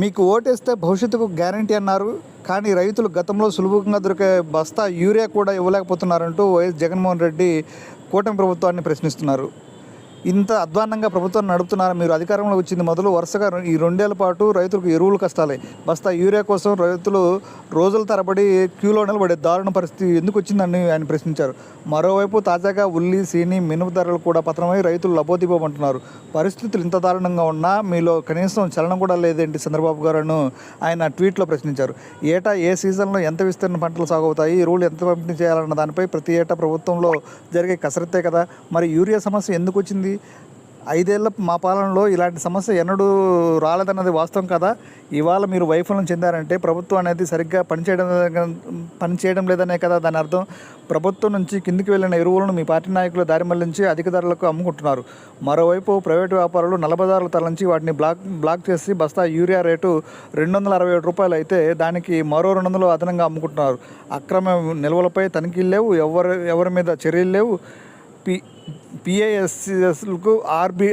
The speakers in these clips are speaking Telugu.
మీకు ఓటేస్తే భవిష్యత్తుకు గ్యారంటీ అన్నారు. కానీ రైతులు గతంలో సులభంగా దొరికే బస్తా యూరియా కూడా ఇవ్వలేకపోతున్నారంటూ వైఎస్ జగన్మోహన్ రెడ్డి కూటమి ప్రభుత్వాన్ని ప్రశ్నిస్తున్నారు. ఇంత అధ్వాన్నంగా ప్రభుత్వం నడుపుతున్నారు మీరు అధికారంలో వచ్చింది మొదలు వరుసగా ఈ రెండేళ్ళ పాటు రైతులకు ఎరువులు కష్టాలే. బస్తా యూరియా కోసం రైతులు రోజుల తరబడి క్యూలో నిలబడే దారుణ పరిస్థితి ఎందుకు వచ్చిందని ఆయన ప్రశ్నించారు. మరోవైపు తాజాగా ఉల్లి సీని మినుము ధరలు కూడా పతనమై రైతులు లబోదిపోమంటున్నారు పరిస్థితులు ఇంత దారుణంగా ఉన్నా మీలో కనీసం చలనం కూడా లేదేంటి చంద్రబాబు గారు ఆయన ట్వీట్లో ప్రశ్నించారు. ఏటా ఏ సీజన్లో ఎంత విస్తీర్ణ పంటలు సాగు అవుతాయి ఎరువులు ఎంత పంపిణీ చేయాలన్న దానిపై ప్రతి ఏటా ప్రభుత్వంలో జరిగే కసరత్తే కదా. మరి యూరియా సమస్య ఎందుకు వచ్చింది? ఐదేళ్ళ మా పాలనలో ఇలాంటి సమస్య ఎన్నడూ రాలేదన్నది వాస్తవం కదా. ఇవాళ మీరు వైఫల్యం చెందారంటే ప్రభుత్వం అనేది సరిగ్గా పనిచేయడం పనిచేయడం లేదనే కదా దాని అర్థం. ప్రభుత్వం నుంచి కిందికి వెళ్ళిన ఎరువులను మీ పార్టీ నాయకులు దారి మళ్ళించి అధిక ధరలకు అమ్ముకుంటున్నారు. మరోవైపు ప్రైవేటు వ్యాపారులు నలభదారులు తరలించి వాటిని బ్లాక్ బ్లాక్ చేసి బస్తా యూరియా రేటు రెండు వందల అరవై ఏడు రూపాయలు అయితే దానికి మరో రెండు వందలు అదనంగా అమ్ముకుంటున్నారు. అక్రమ నిల్వలపై తనిఖీలు లేవు ఎవరు ఎవరి మీద చర్యలు లేవు. పి పిఏఎస్సిఎస్లకు ఆర్బీ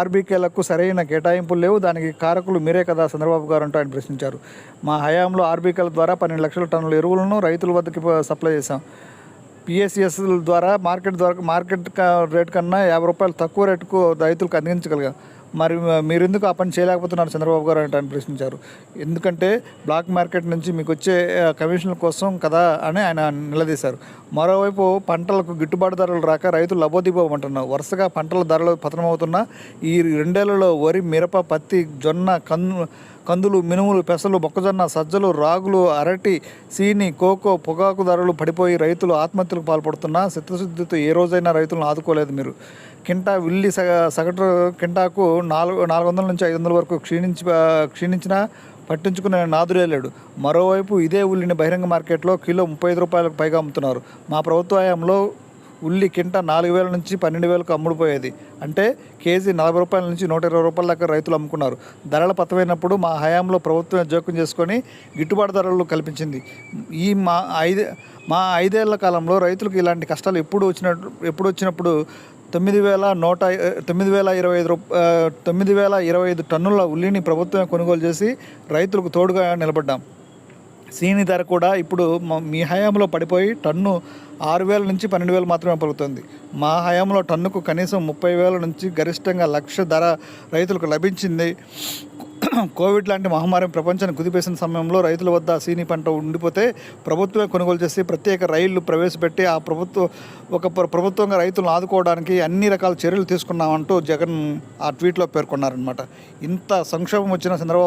ఆర్బీకేలకు సరైన కేటాయింపులు లేవు. దానికి కారకులు మీరే కదా చంద్రబాబు గారు అంటూ ఆయన ప్రశ్నించారు. మా హయాంలో ఆర్బీకేల ద్వారా పన్నెండు లక్షల టన్నుల ఎరువులను రైతుల వద్దకి సప్లై చేశాం. పిఎస్సిఎస్ల ద్వారా మార్కెట్ ద్వారా మార్కెట్ రేట్ కన్నా యాభై రూపాయలు తక్కువ రేటుకు రైతులకు అందించగలిగాం. మరి మీరెందుకు ఆ పని చేయలేకపోతున్నారు చంద్రబాబు గారు అంటే ఆయన ప్రశ్నించారు. ఎందుకంటే బ్లాక్ మార్కెట్ నుంచి మీకు వచ్చే కమిషన్ల కోసం కదా అని ఆయన నిలదీశారు. మరోవైపు పంటలకు గిట్టుబాటు ధరలు రాక రైతులు లబోదిపోమంటున్నారు వరుసగా పంటల ధరలు పతనమవుతున్నా ఈ రెండేళ్ళలో వరి మిరప పత్తి జొన్న కందు కందులు మినుములు పెసలు మొక్కజొన్న సజ్జలు రాగులు అరటి సీని కోకో పొగాకు ధరలు పడిపోయి రైతులు ఆత్మహత్యలకు పాల్పడుతున్నా. చిత్తశుద్ధితో ఏ రోజైనా రైతులను ఆదుకోలేదు మీరు. కింటా ఉల్లి సగ సగటు కింటాకు నాలుగు నాలుగు వందల నుంచి ఐదు వందల వరకు క్షీణించి క్షీణించినా పట్టించుకునే నాదురే లేడు. మరోవైపు ఇదే ఉల్లిని బహిరంగ మార్కెట్లో కిలో ముప్పై ఐదు రూపాయలకు పైగా అమ్ముతున్నారు. మా ప్రభుత్వ హయాంలో ఉల్లి కింట నాలుగు వేల నుంచి పన్నెండు వేలకు అమ్ముడుపోయేది. అంటే కేజీ నలభై రూపాయల నుంచి నూట ఇరవై రూపాయల దాకా రైతులు అమ్ముకున్నారు. ధరల పతమైనప్పుడు మా హయాంలో ప్రభుత్వం జోక్యం చేసుకొని గిట్టుబాటు ధరలు కల్పించింది. ఈ మా ఐదు మా ఐదేళ్ళ కాలంలో రైతులకు ఇలాంటి కష్టాలు ఎప్పుడు వచ్చిన ఎప్పుడు వచ్చినప్పుడు తొమ్మిది వేల నూట తొమ్మిది వేల ఇరవై ఐదు రూప తొమ్మిది వేల ఇరవై ఐదు టన్నుల ఉల్లిని ప్రభుత్వమే కొనుగోలు చేసి రైతులకు తోడుగా నిలబడ్డాం. సీని ధర కూడా ఇప్పుడు మ- మీ హయాంలో పడిపోయి టన్ను ఆరు వేల నుంచి పన్నెండు వేలు మాత్రమే పలుకుతుంది. మా హయాంలో టన్నుకు కనీసం ముప్పై వేల నుంచి గరిష్టంగా లక్ష ధర రైతులకు లభించింది. కోవిడ్ లాంటి మహమ్మారి ప్రపంచాన్ని కుదిపేసిన సమయంలో రైతుల వద్ద సీని పంట ఉండిపోతే ప్రభుత్వమే కొనుగోలు చేసి ప్రత్యేక రైళ్ళు ప్రవేశపెట్టి ఆ ప్రభుత్వం ఒక ప్రభుత్వంగా రైతులను ఆదుకోవడానికి అన్ని రకాల చర్యలు తీసుకున్నామంటూ జగన్ ఆ ట్వీట్లో పేర్కొన్నారనమాట ఇంత సంక్షోభం వచ్చిన చంద్రబాబు